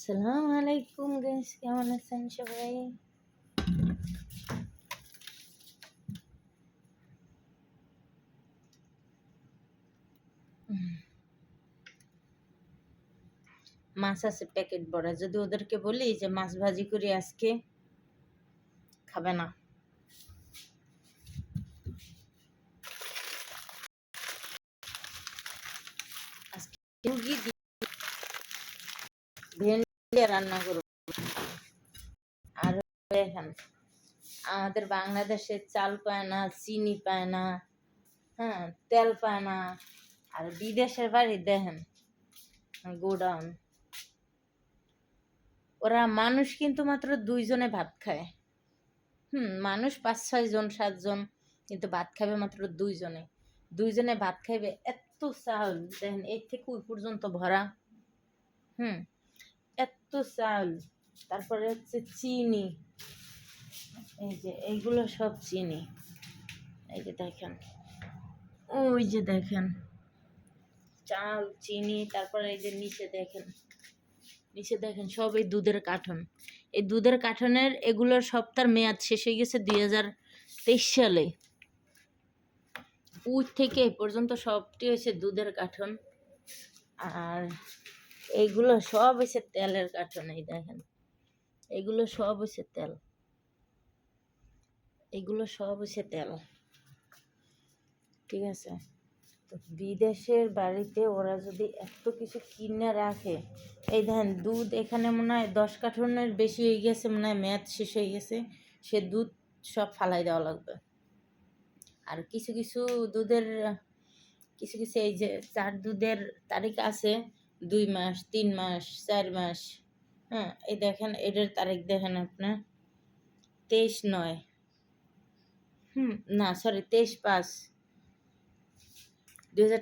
আসসালামু আলাইকুম গাইস কেমন আছেন সবাই উম। মাছ আছে প্যাকেট ভরা যদি ওদেরকে বলি যে মাছ ভাজি করি আজকে খাবে না আজকে মুরগি দিয়ে ভেন্ডি দিয়ে রান্না করব। আর দেখেন, আমাদের বাংলাদেশে চাল পায় না, চিনি পায় না হ্যাঁ তেল পায় না। আর বিদেশের বাড়ি দেখেন, গোডাউন। ওরা মানুষ কিন্তু মাত্র দুইজনে ভাত খায়। হুম, মানুষ পাঁচ, ছয় জন সাতজন কিন্তু ভাত খাবে মাত্র দুইজনে। দুইজনে ভাত খাইবে, এত চাউল দেখেন, এর থেকে ওই পর্যন্ত ভরা। হুম এত চাল, তারপরে হচ্ছে চিনি, এই যে এইগুলো সব চিনি। এই যে দেখেন, ওই যে দেখেন, চাল, চিনি, তারপরে এই যে নিচে দেখেন নিচে দেখেন সব এই দুধের কার্টন এই দুধের কার্টনের এগুলোর সপ্তাহ মেয়াদ শেষ হয়ে গেছে দুই হাজার তেইশ সালে। উই থেকে পর্যন্ত সবটি হয়েছে দুধের কার্টন আর এইগুলো সব হয়েছে তেলের কার্টন দেখেন। এগুলো সব হয়েছে তেল। এগুলো সব হয়েছে তেল। ঠিক আছে? তো বিদেশের বাড়িতে ওরা যদি এত কিছু কিনে রাখে, এই দেখেন দুধ এখানে মনে হয় দশ কার্টনের বেশি হয়ে গেছে, মনে হয় মেয়াদ শেষ হয়ে গেছে, সে দুধ সব ফালাই দেওয়া লাগবে। আর কিছু কিছু দুধের, কিছু কিছু এই যে চার দুধের তারিখ আছে দুই মাস, তিন মাস, চার মাস হ্যাঁ এই দেখেন, এটার তারিখ দেখেন আপনার, তেইশ নয়, হুম, না সরি তেইশ পাঁচ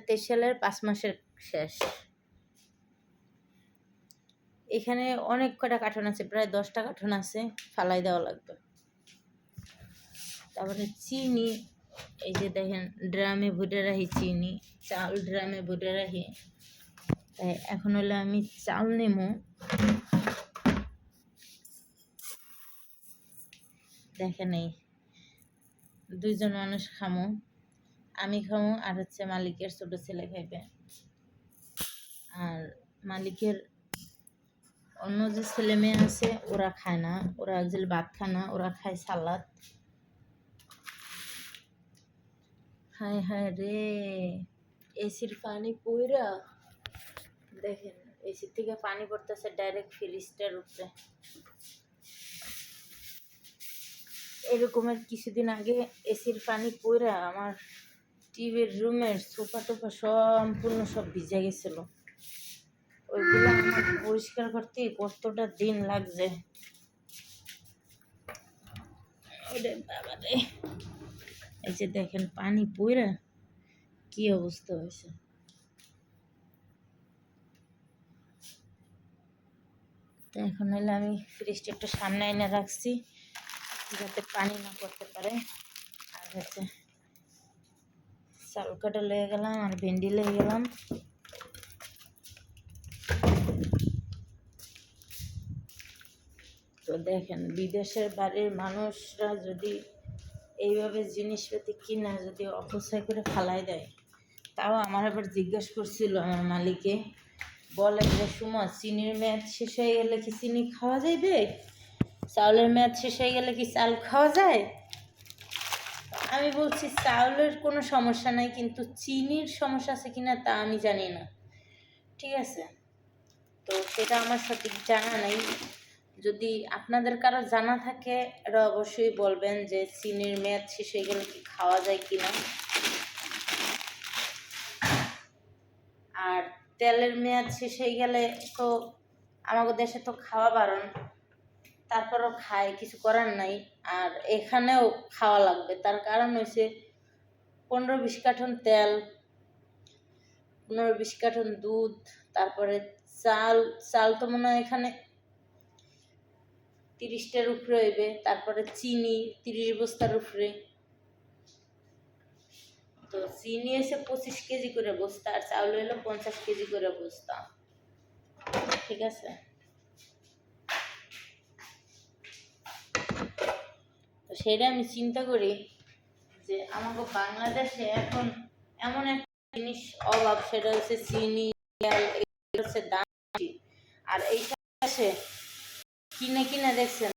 তেইশ সালের পাঁচ মাসের শেষ। এখানে অনেক কটা কার্টন আছে, প্রায় দশটা কার্টন আছে, ফালাই দেওয়া লাগবে। তারপরে চিনি, এই যে দেখেন, ড্রামে ভরে রাখি চিনি, চাল ড্রামে ভরে রাখি তাই এখন হলে আমি চাল নেব। দেখেন এই দুইজন মানুষ খামো, আমি খামো আর হচ্ছে মালিকের ছোট ছেলে খাইবে। আর মালিকের অন্য যে ছেলে মেয়ে আছে, ওরা খায় না, ওরা যে ভাত খায় না, ওরা খায় সালাদ। হায় হায় রে, এসির পানি পইরা দেখেন এসির থেকে পানি পড়তেছে ডাইরেক্ট ফ্রিজটার উপরে। এরকমের কিছুদিন আগে এসির পানি পইরা আমার টিভির রুমের সোফা টোফা সম্পূর্ণ সব ভিজে গেছিল। ওইগুলো আমার পরিষ্কার করতে কতটা দিন লাগছে। এই যে দেখেন, পানি পইরা কি অবস্থা হয়েছে। তো এখন হলে আমি ফ্রিজটা একটু সামনে এনে রাখছি, যাতে পানি না পড়তে পারে। আর হচ্ছে চাল কাটা লেগে গেলাম, আর ভেন্ডি লেগে গেলাম। তো দেখেন, বিদেশের বাড়ির মানুষরা যদি এইভাবে জিনিসপাতি কিনা যদি অপচয় করে ফালাই দেয়, তাও আমার আবার জিজ্ঞেস করছিল আমার মালিকে বলে যে সুমা চিনির মেয়াদ শেষ হয়ে গেলে কি চিনি খাওয়া যাইবে? চাউলের মেয়াদ শেষ হয়ে গেলে কি চাল খাওয়া যায়? আমি বলছি, চাউলের কোনো সমস্যা নাই, কিন্তু চিনির সমস্যা আছে কিনা তা আমি জানি না। ঠিক আছে? তো সেটা আমার সঠিক জানা নাই। যদি আপনাদের কারও জানা থাকে এটা অবশ্যই বলবেন যে, চিনির মেয়াদ শেষ হয়ে গেলে কি খাওয়া যায় কিনা? আর তেলের মেয়াদ শেষ হয়ে গেলে তো আমাদের দেশে তো খাওয়া বারণ। তারপরও খায় কিছু করার নাই। আর এখানেও খাওয়া লাগবে। তার কারণ হয়েছে পনেরো বিশ কার্টন তেল, পনেরো বিশ কার্টন দুধ, তারপরে চাল চাল তো মনে হয় এখানে তিরিশটার উপরে হইবে। তারপরে চিনি, তিরিশ বস্তার উপরে। তো চিনি এসে পঁচিশ কেজি করে বস্তা আর চাউল হলো পঞ্চাশ কেজি করে বস্তা। ঠিক আছে? তো সেটা আমি চিন্তা করি যে আমাকে বাংলাদেশে এখন এমন একটা জিনিস অভাব, সেটা হচ্ছে চিনি হচ্ছে দাম আর এইটা কিনে কিনে দেখছেন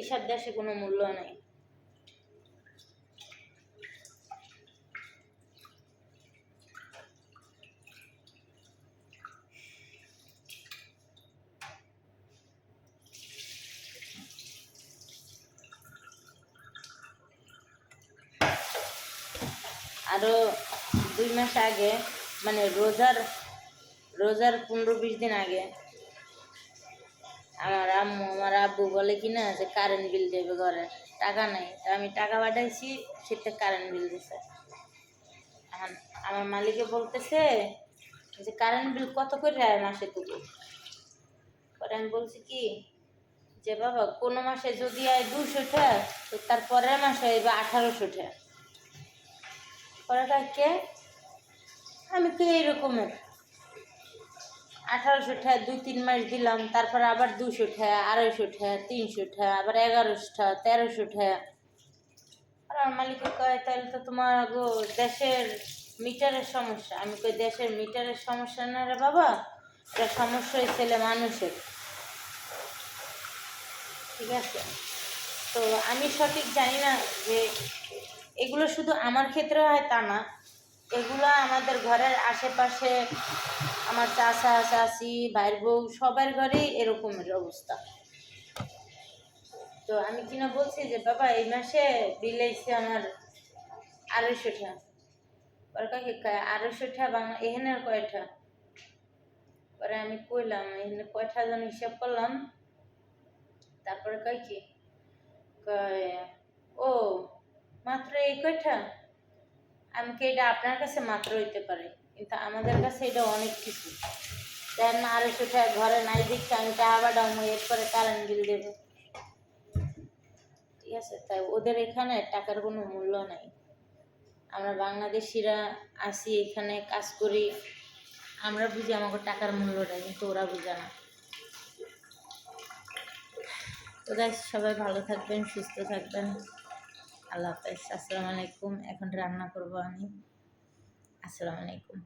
এসব দেশে কোনো মূল্য নেই। আরও দুই মাস আগে মানে রোজার রোজার পনেরো বিশ দিন আগে আমার আম্মু আমার আব্বু বলে কি না যে কারেন্ট বিল দেবে ঘরে। টাকা নাই। তা আমি টাকা পাঠাইছি সেটা কারেন্ট বিল দিছে। এখন আমার মালিকে বলতেছে যে কারেন্ট বিল কত করে আয় মাসে তুলি পরে আমি বলছি কি, যে বাবা, কোনো মাসে যদি আয় দুশো টাকা তো তার পরের মাসে আইবে আঠারোশো টাকা পরে কে? আমি তো এইরকমের। আঠারোশো টাকা দুই, তিন মাস দিলাম, তারপর আবার দুশো টাকা আড়াইশো টাকা তিনশো টাকা আবার এগারোশো টাকা তেরোশো টাকা আর আমার মালিক কয়, তাহলে তো তোমার গো দেশের মিটারের সমস্যা। আমি কই, দেশের মিটারের সমস্যা না রে বাবা, এটা সমস্যা হয়েছিল মানুষের। ঠিক আছে? তো আমি সঠিক জানি না যে এগুলো শুধু আমার ক্ষেত্রে হয় তা না এগুলো আমাদের ঘরের আশেপাশে আমার চাচা, চাচি, ভাইয়ের বউ সবার ঘরেই এরকমের অবস্থা। তো আমি কিনা বলছি যে, বাবা, এই মাসে বিল আইছে আমার আড়াইশো টাকা পরে কাকে আড়াইশো টাকা বাংলা এখানে কয়টা? পরে আমি কইলাম, এখানে কয়টা যেন হিসাব করলাম? তারপরে কয় কি? কয়, ও, মাত্র এই কয়টা? আমি কি এটা আপনার কাছে মাত্র হইতে পারে? কিন্তু আমাদের কাছে এটা অনেক কিছু। দেন আড়াইশো টাকা ঘরে নাই দিচ্ছে আমি টাকা পাঠাবো এরপরে কারেন্ট বিল দেবো। ঠিক আছে? তাই ওদের এখানে টাকার কোনো মূল্য নাই। আমরা বাংলাদেশিরা আসি এখানে কাজ করি। আমরা বুঝি আমাকে টাকার মূল্যটা, কিন্তু ওরা বুঝে না। তো সবাই ভালো থাকবেন, সুস্থ থাকবেন। আল্লাহ হাফেজ আসসালামু আলাইকুম। এখন রান্না করব আমি। আসসালামু আলাইকুম।